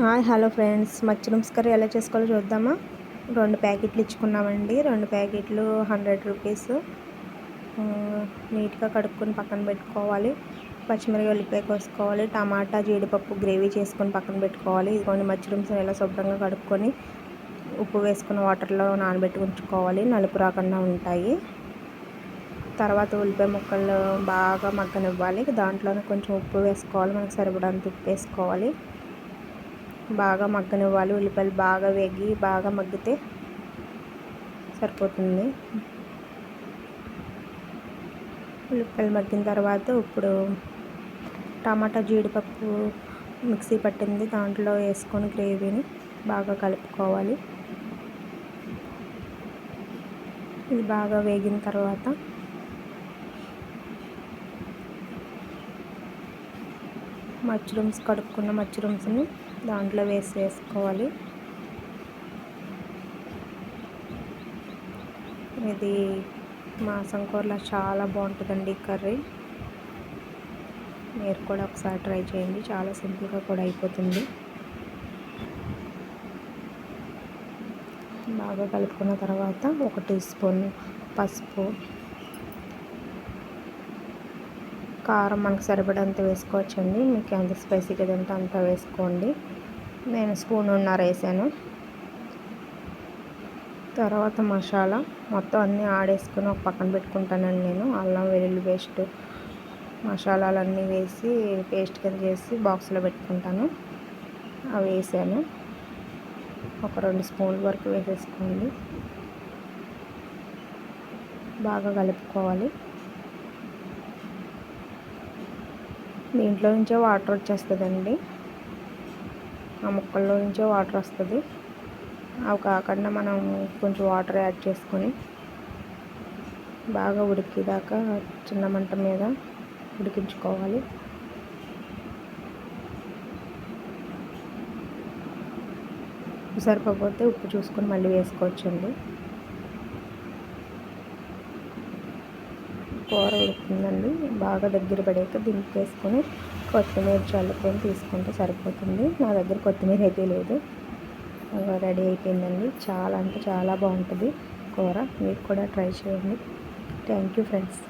Hi hello friends. Mushrooms curry ఎలా చేసుకోవాలో చూద్దామా? రెండు ప్యాకెట్లు ఇచ్చుకున్నామండి. రెండు ప్యాకెట్లు హండ్రెడ్ రూపీస్. నీట్గా కడుక్కొని పక్కన పెట్టుకోవాలి. పచ్చిమిరపకాయ ఉల్లిపాయ కోసుకోవాలి. టమాటా జీడిపప్పు గ్రేవీ చేసుకొని పక్కన పెట్టుకోవాలి. ఇదిగోండి మష్రూమ్స్ ఎలా శుభ్రంగా కడుక్కొని ఉప్పు వేసుకుని వాటర్లో నానబెట్టి ఉంచుకోవాలి. నలుపు రాకుండా ఉంటాయి. తర్వాత ఉల్లిపాయ ముక్కలు బాగా మగ్గనివ్వాలి. దాంట్లోనే కొంచెం ఉప్పు వేసుకోవాలి. మనకు సరిపడంత ఉప్పు వేసుకోవాలి. బాగా మగ్గనివ్వాలి. ఉల్లిపాయలు బాగా వేగి బాగా మగ్గితే సరిపోతుంది. ఉల్లిపాయలు మగ్గిన తర్వాత ఇప్పుడు టమాటా జీడిపప్పు మిక్సీ పట్టింది. దాంట్లో వేసుకొని గ్రేవీని బాగా కలుపుకోవాలి. ఇది బాగా వేగిన తర్వాత మష్రూమ్స్ కడుక్కున్న మష్రూమ్స్ని దాంట్లో వేసి వేసుకోవాలి ఇది మాసం కూరలో చాలా బాగుంటుందండి కర్రీ. మీరు కూడా ఒకసారి ట్రై చేయండి. చాలా సింపుల్గా కూడా అయిపోతుంది. బాగా కలుపుకున్న తర్వాత ఒక టీ స్పూన్ పసుపు కారం మనకు సరిపడంత వేసుకోవచ్చండి. మీకు ఎంత స్పైసీగా తింటే అంత వేసుకోండి. నేను స్పూన్ ఉన్నర వేసాను. తర్వాత మసాలా మొత్తం అన్నీ ఆడేసుకుని ఒక పక్కన పెట్టుకుంటానండి నేను. అల్లం వెల్లుల్లి పేస్ట్ మసాలాలన్నీ వేసి పేస్ట్ కింద చేసి బాక్స్లో పెట్టుకుంటాను. అవి వేసాను. ఒక రెండు స్పూన్ల వరకు వేసేసుకోండి. బాగా కలుపుకోవాలి. దీంట్లో నుంచే వాటర్ వచ్చేస్తుందండి. ఆ ముక్కల్లో నుంచే వాటర్ వస్తుంది. అవి కాకుండా మనం కొంచెం వాటర్ యాడ్ చేసుకొని బాగా ఉడికేదాకా చిన్న మంట మీద ఉడికించుకోవాలి. సరిపోతే ఉప్పు చూసుకొని మళ్ళీ వేసుకోవచ్చండి. కూర ఉడుకుతుందండి బాగా దగ్గర పడాక దింపేసుకొని కొత్తిమీర చల్లుకొని తీసుకుంటే సరిపోతుంది. నా దగ్గర కొత్తిమీర అయితే లేదు. రెడీ అయిపోయిందండి. చాలా అంటే చాలా బాగుంటుంది కూర. మీరు కూడా ట్రై చేయండి. Thank you friends.